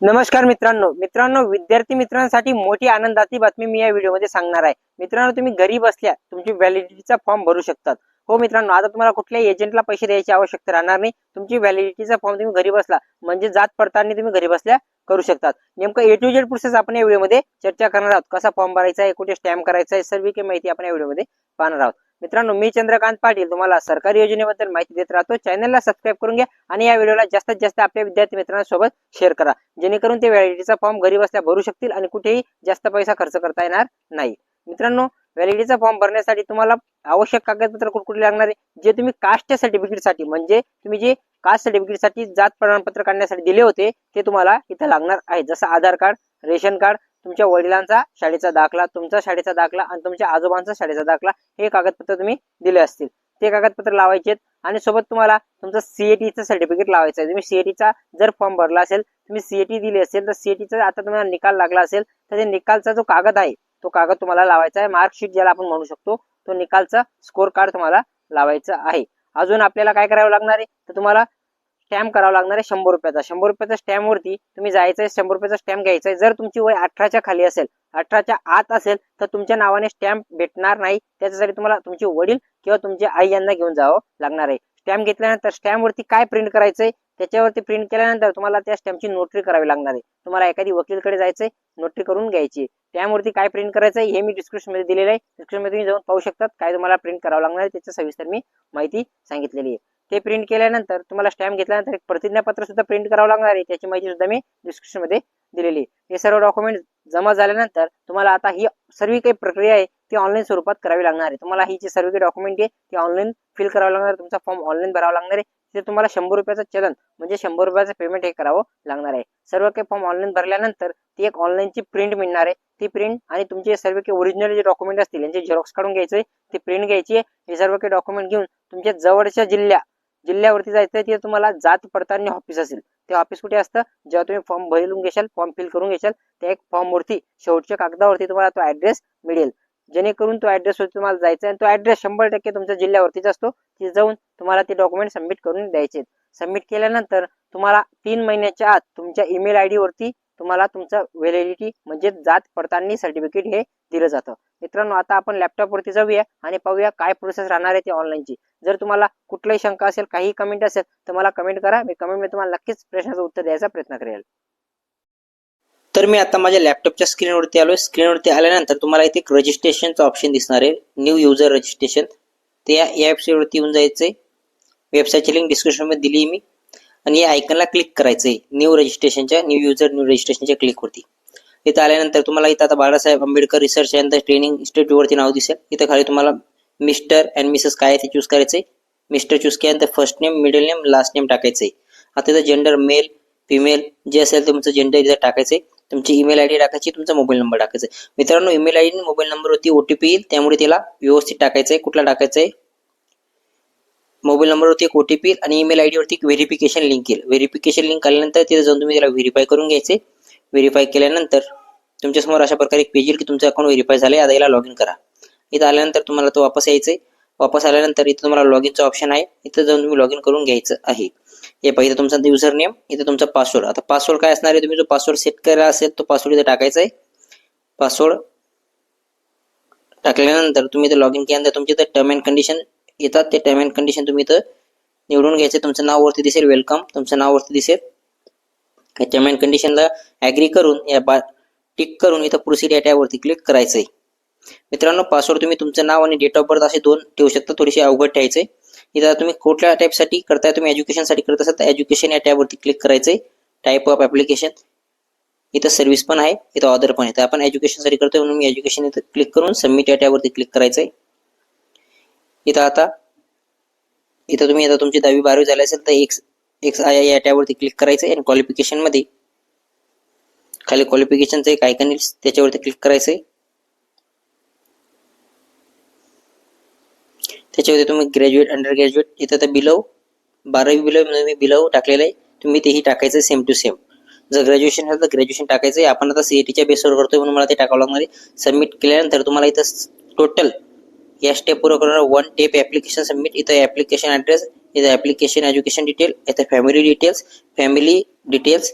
नमस्कार मित्रांनो. मित्रांनो विद्यार्थी मित्रांसाठी मोठी आनंदाची बातमी मी या व्हिडिओमध्ये सांगणार आहे. मित्रांनो तुम्ही घरी बसल्या तुमची व्हॅलिडिटीचा फॉर्म भरू शकतात. हो मित्रांनो आता तुम्हाला कुठल्याही एजंटला पैसे द्यायची आवश्यकता राहणार नाही. तुमची व्हॅलिडिटीचा फॉर्म तुम्ही घरी बसला म्हणजे जात पडताळणी तुम्ही घरी बसल्या करू शकतात. नेमकं ए टू जेड प्रोसेस आपण या व्हिडिओमध्ये चर्चा करणार आहोत. कसा फॉर्म भरायचा आहे कुठे स्टॅम्प करायचा आहे सर्व काही माहिती आपण या व्हिडिओमध्ये पाहणार आहोत. मित्रांनो मी चंद्रकांत पाटील. तुम्हाला सरकारी योजनेबद्दल माहिती देत राहतो. चॅनलला सबस्क्राईब करून घ्या आणि या व्हिडिओला जास्तीत जास्त आपल्या विद्यार्थी मित्रांसोबत शेअर करा. जेणेकरून ते व्हॅलिडिटीचा फॉर्म घरी बसल्या भरू शकतील आणि कुठेही जास्त पैसा खर्च करता येणार नाही. मित्रांनो व्हॅलिडिटीचा फॉर्म भरण्यासाठी तुम्हाला आवश्यक कागदपत्र कुठकुठे लागणार आहे? जे तुम्ही कास्ट सर्टिफिकेटसाठी म्हणजे तुम्ही जे कास्ट सर्टिफिकेटसाठी जात प्रमाणपत्र काढण्यासाठी दिले होते ते तुम्हाला इथं लागणार आहे. जसं आधार कार्ड रेशन कार्ड तुमच्या वडिलांचा शाळेचा दाखला तुमचा शाळेचा दाखला आणि तुमच्या आजोबांचा शाळेचा दाखला हे कागदपत्र तुम्ही दिले असतील. ते कागदपत्र लावायचे आहेत आणि सोबत तुम्हाला तुमचं सीएटीचं सर्टिफिकेट लावायचं आहे. तुम्ही सीएटीचा जर फॉर्म भरला असेल तुम्ही सीएटी दिली असेल तर सीएटीचा आता तुम्हाला निकाल लागला असेल तर ते निकालचा जो कागद आहे तो कागद तुम्हाला लावायचा आहे. मार्कशीट ज्याला आपण म्हणू शकतो तो निकालचा स्कोर कार्ड तुम्हाला लावायचा आहे. अजून आपल्याला काय करावं लागणार आहे? तर तुम्हाला स्टॅम्प करावा लागणार आहे शंभर रुपयाचा. शंभर रुपयाच्या स्टॅम्प वरती तुम्ही जायचं आहे शंभर रुपयाचा स्टॅम्प घ्यायचा आहे जर तुमची वय अठराच्या खाली असेल अठराच्या आत असेल तर तुमच्या नावाने स्टॅम्प भेटणार नाही. त्याच्यासाठी तुम्हाला तुमचे वडील किंवा तुमची आई यांना घेऊन जावं लागणार आहे. स्टॅम्प घेतल्यानंतर स्टॅम्प वरती काय प्रिंट करायचंय? त्याच्यावरती प्रिंट केल्यानंतर तुम्हाला त्या स्टॅम्पची नोटरी करावी लागणार आहे. तुम्हाला एखादी वकीलकडे जायचंय नोटरी करून घ्यायची त्यावरती काय प्रिंट करायचं हे मी डिस्क्रिप्शनमध्ये दिलेलं आहे. डिस्क्रिप्शनमध्ये तुम्ही जाऊन पाहू शकतात काय तुम्हाला प्रिंट करावं लागणार आहे त्याचं सविस्तर मी माहिती सांगितलेली आहे. ते प्रिंट केल्यानंतर तुम्हाला स्टॅम्प घेतल्यानंतर एक प्रतिज्ञापत्र सुद्धा प्रिंट करावं लागणार आहे. त्याची माहिती सुद्धा मी डिस्क्रिप्शनमध्ये दिलेली आहे. हे सर्व डॉक्युमेंट जमा झाल्यानंतर तुम्हाला आता ही सर्व काही प्रक्रिया आहे ती ऑनलाईन स्वरूपात करावी लागणार आहे. तुम्हाला ही जी सर्व काही डॉक्युमेंट आहे ती ऑनलाईन फिल करावं लागणार तुमचा फॉर्म ऑनलाईन भरावा लागणार आहे. ते तुम्हाला शंभर रुपयाचं चलन म्हणजे शंभर रुपयाचं पेमेंट हे करावं लागणार आहे. सर्व काही फॉर्म ऑनलाईन भरल्यानंतर ती एक ऑनलाईनची प्रिंट मिळणार आहे. ती प्रिंट आणि तुमचे सर्व काही ओरिजिनल जे डॉक्युमेंट असतील यांचे झेरॉक्स काढून घ्यायचे ती प्रिंट घ्यायची. आहे हे सर्व काही डॉक्युमेंट घेऊन तुमच्या जवळच्या जिल्ह्या जिल्ह्यावरती जायचं तिथे तुम्हाला जात पडताळणी ऑफिस असेल. ते ऑफिस कुठे असतं? जेव्हा तुम्ही फॉर्म भरून घेशाल फॉर्म फिल करून घेशाल त्या एक फॉर्मवरती शेवटच्या कागदावरती तुम्हाला तो ऍड्रेस मिळेल. जेणेकरून तो ऍड्रेसवरती तुम्हाला जायचा आणि तो ऍड्रेस शंभर टक्के तुमच्या जिल्ह्यावरतीच असतो. तिथे जाऊन तुम्हाला ते डॉक्युमेंट सबमिट करून द्यायचे सबमिट केल्यानंतर तुम्हाला तीन महिन्याच्या आत तुमच्या ईमेल आय डी वरती तुम्हाला तुमचं व्हॅलिडिटी म्हणजे जात पडताळणी सर्टिफिकेट हे दिलं जातं. मित्रांनो आता आपण लॅपटॉप वरती जाऊया आणि पाहूया काय प्रोसेस राहणार आहे ती ऑनलाईनची जर तुम्हाला कुठलाही शंका असेल काही कमेंट असेल तर मला कमेंट करा. मी कमेंट मी तुम्हाला नक्कीच प्रश्नाचं उत्तर द्यायचा प्रयत्न करेल. तर मी आता माझ्या लॅपटॉपच्या स्क्रीनवरती आलो स्क्रीनवरती आल्यानंतर तुम्हाला इथे एक रजिस्ट्रेशनचं ऑप्शन दिसणार आहे. न्यू युजर रजिस्ट्रेशन ते या वेबसाईटवरती येऊन जायचंय. वेबसाईटची लिंक डिस्क्रिप्शनमध्ये दिली मी. आणि या आयकनला क्लिक करायचंय. न्यू रजिस्ट्रेशनच्या न्यू युजर न्यू रजिस्ट्रेशनच्या क्लिकवरती इथं आल्यानंतर तुम्हाला इथं आता Balasaheb Ambedkar research and training इन्स्टिट्यूटवरती नाव दिसेल. इथं खाली तुम्हाला मिस्टर अँड मिसेस काय आहे ते चूज करायचंय. मिस्टर चूज केल्यानंतर first name middle name last name टाकायचंय. आता इथं जेंडर मेल फिमेल जे असेल तुमचं जेंडर इथं टाकायचंय. तुमची ईमेल आय डी टाकायची तुमचा मोबाईल नंबर टाकायचा मित्रांनो ईमेल आय डी मोबाईल नंबरवरती ओटीपी येईल. त्यामुळे त्याला व्यवस्थित टाकायचंय. कुठला टाकायचंय? मोबाईल नंबरवरती एक ओटीपी येईल आणि ईमेल आय डीवरती एक व्हेरिफिकेशन लिंक येईल व्हेरिफिकेशन लिंक आल्यानंतर तिथे जाऊन तुम्ही त्याला व्हेरीफाय करून घ्यायचे. व्हेरीफाय केल्यानंतर तुमच्यासमोर अशा प्रकारे एक पेज येईल की तुमचं अकाउंट व्हेरीफाय झालं आता याला लॉग इन करा. इथं आल्यानंतर तुम्हाला तो वापस यायचंय. वापस आल्यानंतर इथं तुम्हाला लॉग इनचं ऑप्शन आहे. इथं जाऊन तुम्ही लॉग इन करून घ्यायचं आहे. हे पाहिजे तुमचा युजर नेम इथं तुमचा पासवर्ड आता पासवर्ड काय असणार आहे? तुम्ही जो पासवर्ड सेट केला असेल तो पासवर्ड इथे टाकायचा आहे. पासवर्ड टाकल्यानंतर तुम्ही इथं लॉग इन केल्यानंतर तुमची इथं टर्म अँड कंडिशन येतात ते टर्म अँड कंडिशन तुम्ही इथं निवडून घ्यायचे. तुमचं नाव वरती दिसेल वेलकम तुमचं नाव वरती दिसेल. टर्म अँड कंडिशनला ॲग्री करून या बा टिक करून इथं प्रोसीड या टॅबवरती क्लिक आहे मित्रांनो पासवर्ड तुम्ही तुमचं नाव आणि डेट ऑफ बर्थ असे दोन ठेवू शकता थोडीशी अवघड ठेवायचे इथं तुम्ही कुठल्या टाईपसाठी करताय तुम्ही एज्युकेशनसाठी करत असाल तर एज्युकेशन या टॅबवरती क्लिक करायचंय. टाईप ऑफ ॲप्लिकेशन इथं सर्व्हिस पण आहे इथं ऑर्डर पण आहे. तर आपण एज्युकेशनसाठी करतोय म्हणून मी एज्युकेशन इथं क्लिक करून सबमिट या टॅबवरती क्लिक आहे इथं आता. इथं तुम्ही आता तुमची दहावी बारावी झाली असेल तर एक्स एक्स आय या टॅबवरती क्लिक करायचं आणि क्वालिफिकेशनमध्ये. खाली क्वालिफिकेशनचं एक आयकन येईल त्याच्यावरती क्लिक करायचंय. त्याच्यावरती तुम्ही ग्रॅज्युएट अंडर ग्रॅज्युएट इथं तर बिलो बारावी बिलो मी बिलो टाकलेलं आहे. तुम्ही तेही टाकायचं सेम टू सेम जर ग्रॅज्युएशन असेल तर ग्रॅज्युएशन टाकायचं आहे आपण आता सीएटीच्या बेसवर करतोय म्हणून मला ते टाकावं लागणार आहे. सबमिट केल्यानंतर तुम्हाला इथं टोटल या स्टेप पूर्ण करणार वन टेप ऍप्लिकेशन सबमिट इथं ऍप्लिकेशन ऍड्रेस इथं ऍप्लिकेशन एज्युकेशन डिटेल इथं family details family details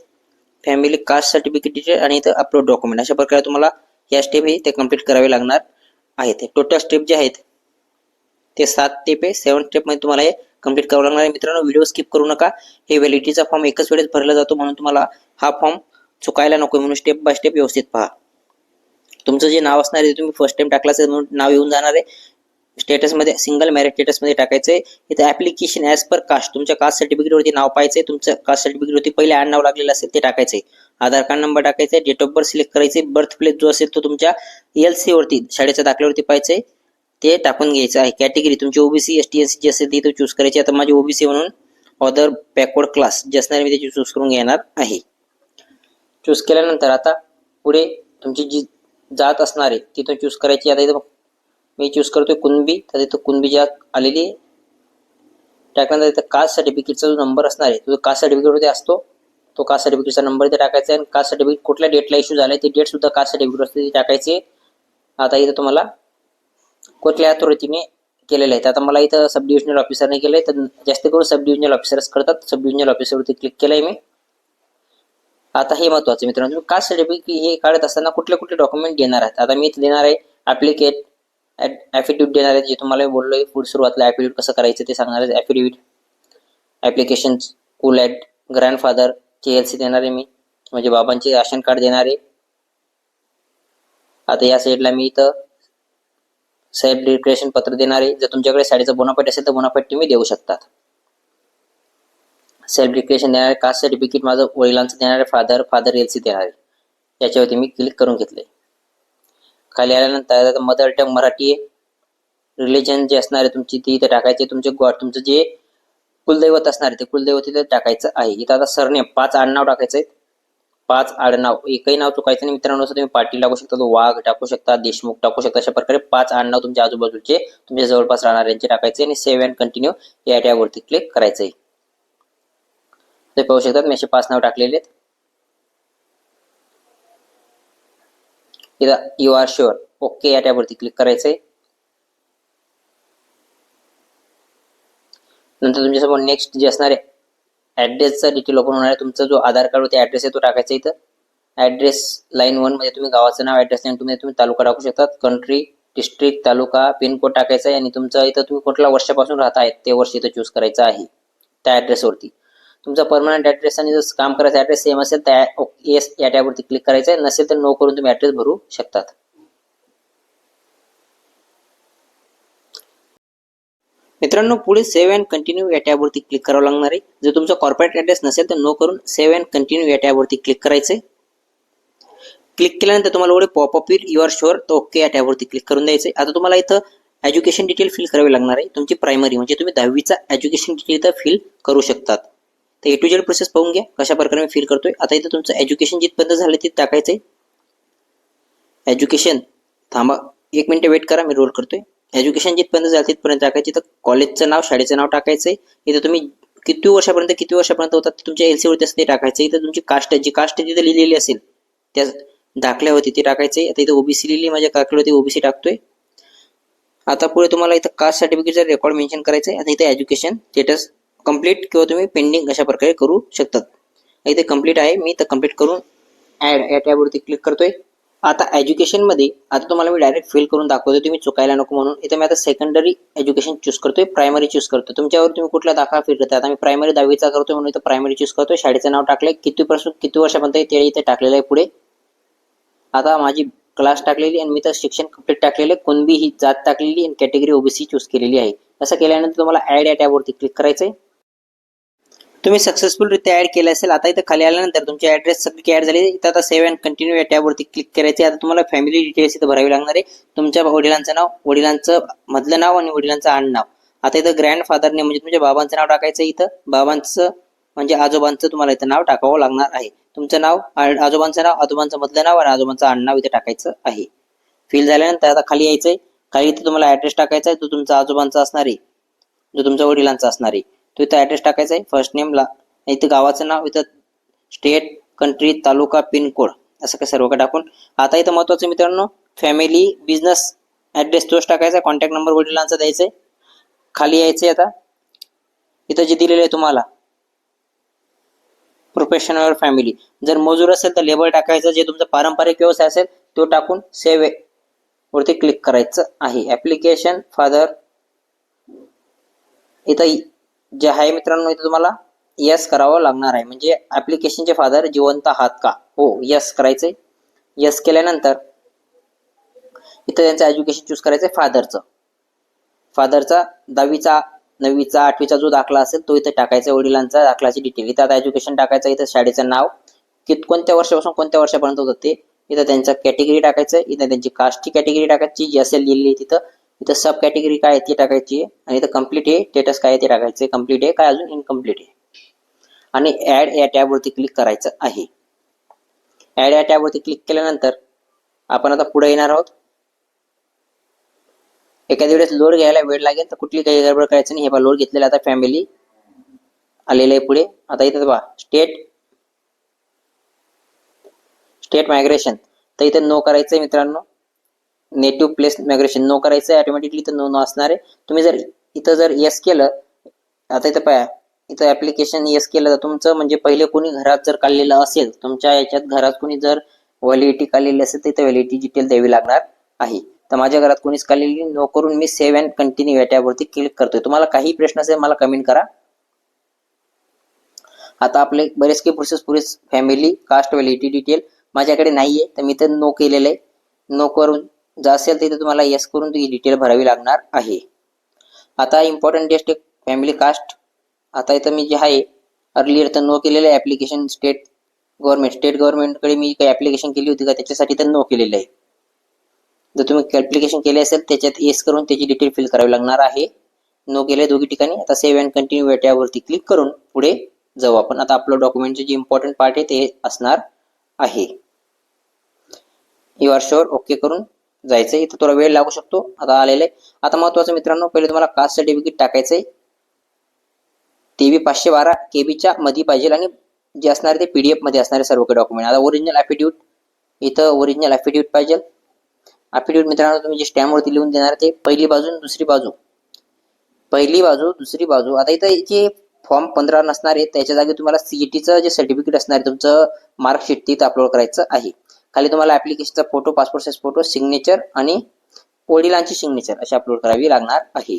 family caste certificate detail आणि इथं अपलोड डॉक्युमेंट अशा प्रकारे तुम्हाला या स्टेप हे ते कंप्लीट करावे लागणार आहेत. टोटल स्टेप जे आहेत ते सात स्टेप आहे. सेवन स्टेपमध्ये तुम्हाला हे कंप्लीट करावं लागणार आहे. मित्रांनो व्हिडिओ स्किप करू नका. हे व्हॅलिडिटीचा फॉर्म एकच वेळेस भरला जातो म्हणून तुम्हाला हा फॉर्म चुकायला नको. म्हणून स्टेप बाय स्टेप व्यवस्थित पहा. तुमचं जे नाव असणार आहे ते तुम्ही फर्स्ट टाइम टाकलं असेल म्हणून नाव येऊन जाणार आहे. स्टेटसमध्ये सिंगल मॅरेज स्टेटसमध्ये टाकायचंय इथे इथं ऍप्लिकेशन ॲज पर कास्ट तुमच्या कास्ट सर्टिफिकेटवरती नाव पाहायचं आहे तुमचं कास्ट सर्टिफिकेटवरती पहिले आड नाव लागलेलं असेल ते टाकायचंय. आधार कार्ड नंबर टाकायचा डेट ऑफ बर्थ सिलेक्ट करायचे. बर्थ प्लेस जो असेल तो तुमच्या एल सी वरती शाळेच्या दाखल्यावरती पाहिजे ते टाकून घ्यायचं आहे. कॅटेगरी तुमची OBC S T S C असेल ती चूज करायची. आता माझी ओबीसी म्हणून अदर बॅकवर्ड क्लास जे असणार मी त्याची चूज करून घेणार आहे. चूज केल्यानंतर आता पुढे तुमची जी जात असणार आहे तिथं चूज करायची. आता इथं मी चूज करतोय कुणबी. तर इथं कुणबी ज्या आलेली आहे. टाकल्यानंतर इथं कास्ट सर्टिफिकेटचा जो नंबर असणार आहे तो कास्ट सर्टिफिकेटमध्ये असतो. तो कास्ट सर्टिफिकेटचा नंबर इथे टाकायचा आहे आणि कास्ट सर्टिफिकेट कुठल्या डेटला इश्यू आहे ते डेट सुद्धा कास्ट सर्टिफिकेट असते ते टाकायचे. आता इथं तुम्हाला कुठल्या अथॉरिटीने केलेलं आहे. तर आता मला इथं सब डिव्हिजनल ऑफिसरने आहे तर जास्त करून सब डिव्हिजनल ऑफिसर्स करतात. सब डिव्हिजनल ऑफिसरवरती क्लिक केलंय मी. आता हे महत्वाचं मित्रांनो. तुम्ही कास्ट सर्टिफिकेट हे काढत असताना कुठले कुठले डॉक्युमेंट देणार आहेत? आता मी इथे देणार आहे ऍप्लिकेट ॲफिडेविट देणार आहे जे तुम्हाला बोललो बोललोय पुढे सुरुवातला ॲफिडेविट कसं करायचं ते सांगणार आहे affidavit application Kul at grandfather father L C देणार आहे मी म्हणजे बाबांचे राशन कार्ड देणार. आहे आता या साईडला मी इथं सेल्फ डिक्लेरेशन पत्र देणार. आहे जर तुमच्याकडे साडीचं बोनाफाईट असेल तर बोनाफाईट तुम्ही देऊ शकतात. सेल्फ डिक्लेरेशन देणार आहे कास्ट सर्टिफिकेट माझं वडिलांचं देणार आहे फादर फादर एल सी देणार. आहे याच्यावरती मी क्लिक करून घेतले खाली आल्यानंतर आता मदर टंग मराठी रिलिजन जे असणार आहे तुमची ती इथे टाकायची. तुमचे गॉड तुमचं जे कुलदैवत असणार आहे ते कुलदैवत इथे टाकायचं आहे. इथं आता सरनेम पाच आडनाव टाकायचं आहे पाच आडनाव. एकही नाव चुकायचं नाही. मित्रांनो तुम्ही पाटील टाकू शकता तो वाघ टाकू शकता देशमुख टाकू शकता. अशा प्रकारे पाच आडनाव तुमच्या आजूबाजूचे तुमच्या जवळपास राहणाऱ्यांचे टाकायचे आणि सेव्ह अँड कंटिन्यू या टॅबवरती क्लिक करायचं आहे ते पाहू शकतात मी असे पाच नाव टाकलेले आहेत. इथं यू आर शुअर ओके या टॅबवरती क्लिक करायचंय. नंतर तुमच्यासमोर नेक्स्ट जे असणार आहे ऍड्रेसचा डिटेल ओपन होणार आहे. तुमचा जो आधार कार्ड होते ऍड्रेस आहे तो टाकायचा इथं. ऍड्रेस लाईन वनमध्ये तुम्ही गावाचं नाव ऍड्रेस लाईन टू मध्ये तुम्ही तालुका टाकू शकतात कंट्री डिस्ट्रिक्ट तालुका पिनकोड टाकायचा आहे. आणि तुमचा इथं तुम्ही कुठल्या वर्षापासून राहत आहे ते वर्ष इथं चूज करायचं आहे. त्या ऍड्रेसवरती तुमचा परमनंट ऍड्रेस आणि जर काम करायचा ऍड्रेस सेम असेल तर येस या टॅबवरती क्लिक करायचं आहे नसेल तर नो करून तुम्ही ऍड्रेस भरू शकतात. मित्रांनो पुढे सेव्ह अँड कंटिन्यू या टॅबवरती क्लिक करावं लागणार आहे. जर तुमचा कॉर्पोरेट ऍड्रेस नसेल तर नो करून सेव्ह अँड कंटिन्यू या टॅबवरती क्लिक करायचंय. क्लिक केल्यानंतर तुम्हाला एवढे पॉपअप येईल. यू आर शुअर तर ओके या टॅबवरती क्लिक करून द्यायचं आता तुम्हाला इथं एज्युकेशन डिटेल फिल करावी लागणार आहे. तुमची प्रायमरी म्हणजे तुम्ही दहावीचा एज्युकेशन डिटेल इथं फिल करू शकतात. तर ए टू जेड प्रोसेस पाहून घ्या कशा प्रकारे मी फिल करतोय. आता इथं तुमचं एज्युकेशन जिथपर्यंत झालं तिथं टाकायचंय. एज्युकेशन थांबा एक मिनिट वेट करा मी रोल करतोय. एज्युकेशन जिथपर्यंत झालं तिथपर्यंत टाकायचं. तर कॉलेजचं नाव शाळेचं नाव टाकायचंय. इथं तुम्ही किती वर्षापर्यंत किती वर्षापर्यंत होतात तुमच्या एल सीवरती असं ते टाकायचं इथं तुमची कास्ट जी कास्ट तिथे लिहिलेली असेल त्या दाखल्यावरती ते टाकायचंय. आता इथं ओबीसी लिहिली माझ्या काकडवरती ओबीसी टाकतोय. आता पुढे तुम्हाला इथं कास्ट सर्टिफिकेटचा रेकॉर्ड मेन्शन करायचं आहे आता इथं एज्युकेशन स्टेटस कंप्लीट किंवा तुम्ही पेंडिंग अशा प्रकारे करू शकतात. इथे कंप्लीट आहे मी तर कंप्लीट करून ऍड या टॅबवरती क्लिक करतोय. आता एज्युकेशनमध्ये आता तुम्हाला मी डायरेक्ट फिल करून दाखवतो तुम्ही चुकायला नको म्हणून. इथे मी आता सेकंडरी एज्युकेशन चूज करतोय प्रायमरी चूज करतो तुमच्यावर तुम्ही कुठला दाखला फिल करता आता मी प्रायमरी दहावीचा करतोय म्हणून इथं प्रायमरी चूज करतोय. शाळेचं नाव टाकलंय. कितीपासून किती वर्षापर्यंत आहे ते इथे टाकलेलं आहे पुढे? आता माझी क्लास टाकलेली आणि मी तर शिक्षण कंप्लीट आहे. कुणबी ही जात टाकलेली आणि कॅटेगरी ओबीसी चूज केलेली आहे. असं केल्यानंतर तुम्हाला ॲड या टॅबवरती क्लिक करायचं आहे तुम्ही सक्सेसफुलरित्या ऍड केलं असेल आता इथं खाली आल्यानंतर तुमची ऍड्रेस सगळी ऍड झाले. इथं आता सेव्ह अँड कंटिन्यू या टॅबवरती क्लिक करायचे आता तुम्हाला फॅमिली डिटेल्स इथं भरावी लागणार आहे. तुमच्या वडिलांचं नाव वडिलांचं मधलं नाव आणि वडिलांचं आड नाव. आता इथं ग्रँड फादरने म्हणजे तुमच्या बाबांचं नाव टाकायचं इथं. बाबांचं म्हणजे आजोबांचं तुम्हाला इथं नाव टाकावं लागणार आहे. तुमचं नाव आजोबांचं नाव आजोबांचं मधलं नाव आणि आजोबांचं आडनाव इथे टाकायचं आहे. फिल झाल्यानंतर आता खाली यायचंय. खाली इथं तुम्हाला ऍड्रेस टाकायचा आहे. तो तुमचा आजोबांचा असणार आहे. जो तुमच्या वडिलांचा असणार आहे. तो इथं ऍड्रेस टाकायचा आहे. फर्स्ट नेमला इथं गावाचं नाव इथं state country taluka pin code असं काय सर्व काय टाकून. आता इथं महत्वाचं मित्रांनो फॅमिली बिझनेस ऍड्रेस तोच टाकायचा कॉन्टॅक्ट नंबर वडिलांचा द्यायचा आहे. खाली यायचंय आता. इथं जे दिलेलं आहे तुम्हाला प्रोफेशनल फॅमिली जर मजूर असेल तर लेबर टाकायचं. जे तुमचा पारंपरिक व्यवसाय असेल तो टाकून सेव्ह वरती क्लिक करायचं आहे. ऍप्लिकेशन फादर इथं जे आहे मित्रांनो इथे तुम्हाला यस करावं लागणार आहे. म्हणजे ऍप्लिकेशनचे फादर जिवंत आहात का? हो यस करायचंय. यस केल्यानंतर इथं त्यांचं एज्युकेशन चूज करायचंय फादरचं फादरचा दहावीचा नववीचा आठवीचा जो दाखला असेल तो इथे टाकायचा वडिलांचा दाखलाची डिटेल इथं आता एज्युकेशन टाकायचं इथं शाळेचं नाव कि कोणत्या वर्षापासून कोणत्या वर्षापर्यंत होतं ते इथं त्यांचं कॅटेगरी टाकायचं इथं त्यांची कास्टची कॅटेगरी टाकायची जी असेल लिहिली तिथं इथं सब कॅटेगरी काय आहे ती टाकायची आणि इथं कंप्लीट आहे स्टेटस काय आहे ते टाकायचं कंप्लीट आहे काय अजून? इनकम्प्लीट आहे. आणि ऍड या टॅबवरती क्लिक करायचं आहे. ऍड या टॅबवरती क्लिक केल्यानंतर आपण आता पुढे येणार आहोत. एखाद्या वेळेस लोड घ्यायला वेळ लागेल तर कुठली काही गडबड करायचं नाही. हे बा लोड घेतलेला आता फॅमिली आलेलं आहे पुढे. आता इथं बा स्टेट स्टेट मायग्रेशन तर इथं नो करायचंय मित्रांनो. नेटिव्ह प्लेस मायग्रेशन नो करायचं ऑटोमॅटिकली इथं नो नो असणार आहे. तुम्ही जर इथं जर येस केलं आता इथं पाया इथं ऍप्लिकेशन येस केलं तर तुमचं म्हणजे पहिले कोणी घरात जर काढलेलं असेल तुमच्या याच्यात घरात कोणी जर व्हॅलिडिटी काढलेली असेल तर इथं व्हॅलिडिटी डिटेल द्यावी लागणार आहे. तर माझ्या घरात कोणीच काढलेली नो करून मी सेव्ह अँड कंटिन्यू या टॅबवरती क्लिक करतोय. तुम्हाला काही प्रश्न असेल मला कमेंट करा. आता आपले बरेच काही प्रोसेस पुरेस फॅमिली कास्ट व्हॅलिडिटी डिटेल माझ्याकडे नाहीये तर मी तर नो केलेलं आहे. नो करून असेल तिथे तुम्हाला येस करून ती डिटेल भरावी लागणार आहे. आता इम्पॉर्टंट टेस्ट फॅमिली कास्ट आता इथं मी जे आहे अर्लियर तर नो केलेलं आहे ऍप्लिकेशन स्टेट गव्हर्नमेंट स्टेट गव्हर्नमेंटकडे मी काही ॲप्लिकेशन केली होती का त्याच्यासाठी तर नो केलेलं आहे. जर तुम्ही ऍप्लिकेशन केले असेल त्याच्यात येस करून त्याची डिटेल फिल करावी लागणार आहे. नो केले दोघी ठिकाणी आता सेव्ह अँड कंटिन्यू या क्लिक करून पुढे जाऊ आपण. आता आपलं डॉक्युमेंटचे जे इम्पॉर्टंट पार्ट आहे ते असणार आहे. यू आर शुअर ओके करून जायचं इथं थोडा वेळ लागू शकतो. आता आलेलं आहे. आता महत्वाचं मित्रांनो पहिले तुम्हाला कास्ट सर्टिफिकेट टाकायचंय. टीव्ही पाचशे बारा केबीच्या मध्ये पाहिजे आणि जे असणारे ते पीडीएफमध्ये असणारे सर्व काही डॉक्युमेंट आता ओरिजिनल ॲफिड्यूट इथं ओरिजिनल ॲफिड्यूट पाहिजे. ॲफिड्यूट मित्रांनो तुम्ही जे स्टॅम्पवरती लिहून देणार ते पहिली बाजू दुसरी बाजू. पहिली बाजू दुसरी बाजू. आता इथं जे फॉर्म पंधरा नसणार आहे त्याच्या जागी तुम्हाला सीईटीचं जे सर्टिफिकेट असणार आहे तुमचं मार्कशीट तिथं अपलोड करायचं आहे. खाली तुम्हाला ऍप्लिकेशनचा photo passport size photo signature आणि वडिलांची सिग्नेचर अशी अपलोड करावी लागणार आहे.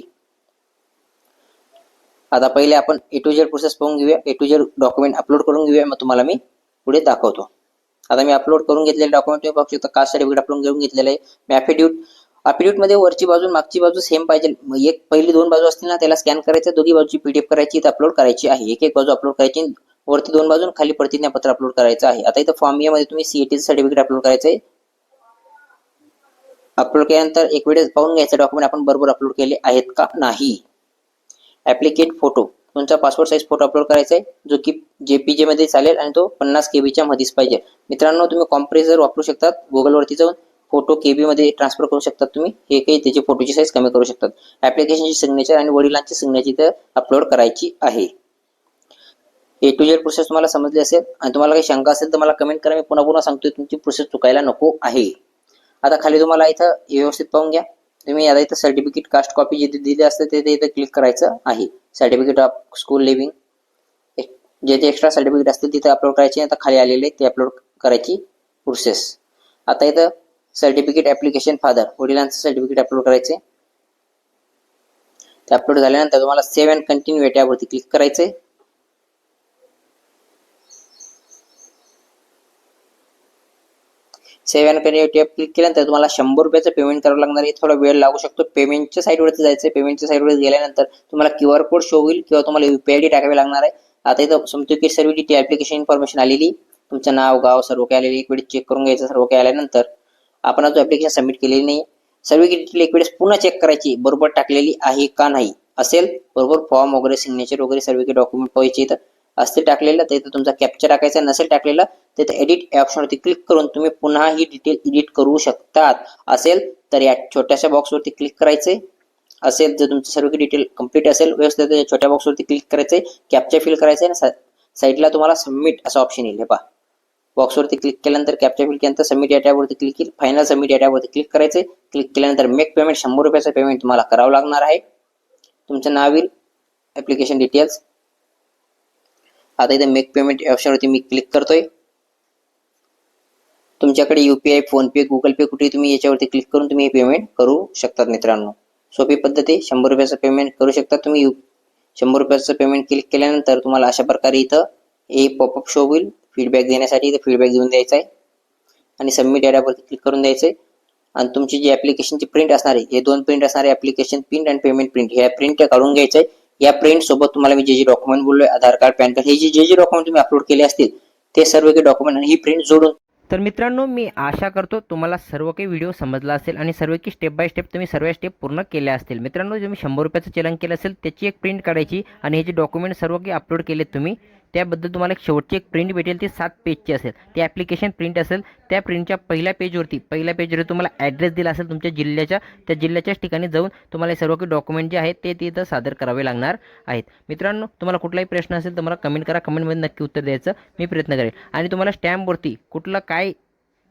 आता पहिले आपण ए टू जेड प्रोसेस पाहून घेऊया. A to Z document upload करून घेऊया. मग तुम्हाला मी पुढे दाखवतो. आता मी अपलोड करून घेतलेले डॉक्युमेंट तुम्ही बघू शकता. कास्ट सर्टिफिकेट अपलोड करून घेतलेलं आहे. मी ॲफिड्यूट ॲफिड्यूटमध्ये वरची बाजू मागची बाजू सेम पाहिजे. एक पहिली दोन बाजू असतील ना त्याला स्कॅन करायचं. दोघी बाजूची पीडीएफ करायची अपलोड करायची आहे. एक एक बाजू अपलोड करायची. वरती दोन बाजून खाली प्रतिज्ञापत्र अपलोड करायचं आहे. आता इथं फॉर्म ए मध्ये तुम्ही सीईटीचं सर्टिफिकेट अपलोड करायचं आहे. अपलोड केल्यानंतर एक वेळेस पाहून घ्यायचं डॉक्युमेंट आपण बरोबर अपलोड केले आहेत का नाही. ऍप्लिकेट फोटो तुमचा पासपोर्ट साईज फोटो अपलोड करायचा आहे जो की जेपीजे मध्ये चालेल आणि तो पन्नास केबीच्या मध्येच पाहिजे. मित्रांनो तुम्ही कॉम्प्रेसर वापरू शकतात गुगलवरती जाऊन फोटो केबी मध्ये ट्रान्सफर करू शकतात तुम्ही. हे काही त्याची फोटोची साईज कमी करू शकतात. ऍप्लिकेशनची सिग्नेचर आणि वडिलांची सिग्नेचर इथं अपलोड करायची आहे. ए टू जेड प्रोसेस तुम्हाला समजली असेल. आणि तुम्हाला काही शंका असेल तर मला कमेंट करा. मी पुन्हा पुन्हा सांगतोय तुमची प्रोसेस चुकायला नको आहे. आता खाली तुम्हाला इथं व्यवस्थित पाहून घ्या. तुम्ही आता इथं सर्टिफिकेट कास्ट कॉपी जिथे दिली असते तिथे इथं क्लिक करायचं आहे. सर्टिफिकेट ऑफ स्कूल लिव्हिंग जे जे एक्स्ट्रा सर्टिफिकेट असतील तिथे अपलोड करायचे आता खाली आलेले ते अपलोड करायची प्रोसेस आता इथं सर्टिफिकेट ऍप्लिकेशन फादर वडिलांचं सर्टिफिकेट अपलोड करायचे ते अपलोड झाल्यानंतर तुम्हाला सेव्ह अँड कंटिन्यू या टॅबवरती क्लिक करायचंय. Save and continue tab click केल्यानंतर तुम्हाला शंभर रुपयाचं पेमेंट करावं लागणार आहे. थोडा वेळ लागू शकतो. पेमेंटच्या साईडवरती जायचं पेमेंटच्या साईडवर गेल्यानंतर तुम्हाला क्यू आर कोड शो होईल किंवा तुम्हाला युपीआय डी टाकावी लागणार आहे. आता इथं समजतो की सर्व डिटेल ऍप्लिकेशन इन्फॉर्मेशन आलेली तुमचं नाव गाव सर्व काही आलेली एक वेळेस चेक करून घ्यायचं सर्व काही आल्यानंतर आपण अजून ऍप्लिकेशन सबमिट केलेली नाही. सर्व डिटेल एक वेळेस पुन्हा चेक करायची बरोबर टाकलेली आहे का नाही असेल बरोबर फॉर्म वगैरे सिग्नेचर वगैरे सर्व काही डॉक्युमेंट पाहिजे इथं. असते टाकलेलं तर इथं तुमचा कॅप्चर टाकायचा नसेल टाकलेलं तर एडिट या ऑप्शनवरती क्लिक करून तुम्ही पुन्हा ही डिटेल एडिट करू शकतात. असेल तर या छोट्याशा बॉक्सवरती क्लिक करायचे. असेल जर तुमचं सर्व डिटेल कंप्लीट असेल व्यवस्थित या छोट्या बॉक्सवरती क्लिक करायचे कॅप्चर फिल करायचंय आणि साईडला तुम्हाला सबमिट असं ऑप्शन येईल. हे पहा. बॉक्सवरती क्लिक केल्यानंतर कॅप्चर फिल केल्यानंतर सबमिट या टॅबवरती क्लिक केली. फायनल सबमिट या टॅबवरती क्लिक करायचे. क्लिक केल्यानंतर मेक पेमेंट शंभर रुपयाचं पेमेंट तुम्हाला करावं लागणार आहे. तुमचं नाव येईल. ऍप्लिकेशन डिटेल्स आता इथे मेक पेमेंट ऑप्शनवरती मी क्लिक करतोय. तुमच्याकडे युपीआय फोनपे गुगल पे कुठेही तुम्ही याच्यावरती क्लिक करून तुम्ही हे पेमेंट करू शकतात मित्रांनो. सोपी पद्धती शंभर रुपयाचं पेमेंट करू शकता तुम्ही. यू शंभर रुपयाचं पेमेंट क्लिक केल्यानंतर तुम्हाला अशा प्रकारे इथं हे पॉपअप शो होईल. फीडबॅक देण्यासाठी इथं फीडबॅक देऊन द्यायचा आहे. आणि सबमिट ॲडवरती क्लिक करून द्यायचं आहे. आणि तुमची जी ॲप्लिकेशनची प्रिंट असणार आहे हे दोन प्रिंट असणारे ॲप्लिकेशन प्रिंट आणि पेमेंट प्रिंट ह्या प्रिंट काढून घ्यायचं आहे. या प्रिंट सोबत तुम्हाला मी जे जे डॉक्युमेंट बोललोय आधार कार्ड पॅन कार्ड हे जे जे जे डॉक्युमेंट तुम्ही अपलोड केले असतील ते सर्व काही डॉक्युमेंट आणि ही प्रिंट जोडून तर मित्रांनो मी आशा करतो तुम्हाला सर्व काही व्हिडिओ समजला असेल आणि सर्व की स्टेप बाय स्टेप तुम्ही सर्व स्टेप पूर्ण केल्या असतील. मित्रांनो तुम्ही शंभर रुपयाचं चलन केलं असेल त्याची एक प्रिंट काढायची आणि हे जे डॉक्युमेंट सर्व काही अपलोड केलेत तुम्ही त्याबद्दल तुम्हाला एक शेवटची एक प्रिंट भेटेल ती सात पेजची असेल. ती ॲप्लिकेशन प्रिंट असेल त्या प्रिंटच्या पहिल्या पेजवरती पहिल्या पेजवरती तुम्हाला ॲड्रेस दिला असेल तुमच्या जिल्ह्याच्या त्या जिल्ह्याच्याच ठिकाणी जाऊन तुम्हाला हे सर्व काही डॉक्युमेंट जे आहेत ते तिथं सादर करावे लागणार आहेत. मित्रांनो तुम्हाला कुठलाही प्रश्न असेल तर मला कमेंट करा कमेंटमध्ये नक्की उत्तर द्यायचं मी प्रयत्न करेल आणि तुम्हाला स्टॅम्पवरती कुठला काय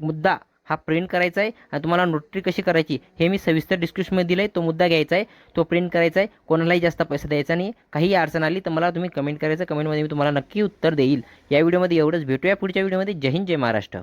मुद्दा हा प्रिंट करायचा आहे आणि तुम्हाला नोटरी कशी करायची हे मी सविस्तर डिस्क्रिप्शनमध्ये दिलं आहे तो मुद्दा घ्यायचा आहे तो प्रिंट करायचा आहे कोणालाही जास्त पैसा द्यायचा नाही काही अडचण आली तर मला तुम्ही कमेंट करायचं कमेंटमध्ये मी तुम्हाला नक्की उत्तर देईल. या व्हिडिओमध्ये एवढंच. भेटूया पुढच्या व्हिडिओमध्ये जय हिंद जय महाराष्ट्र.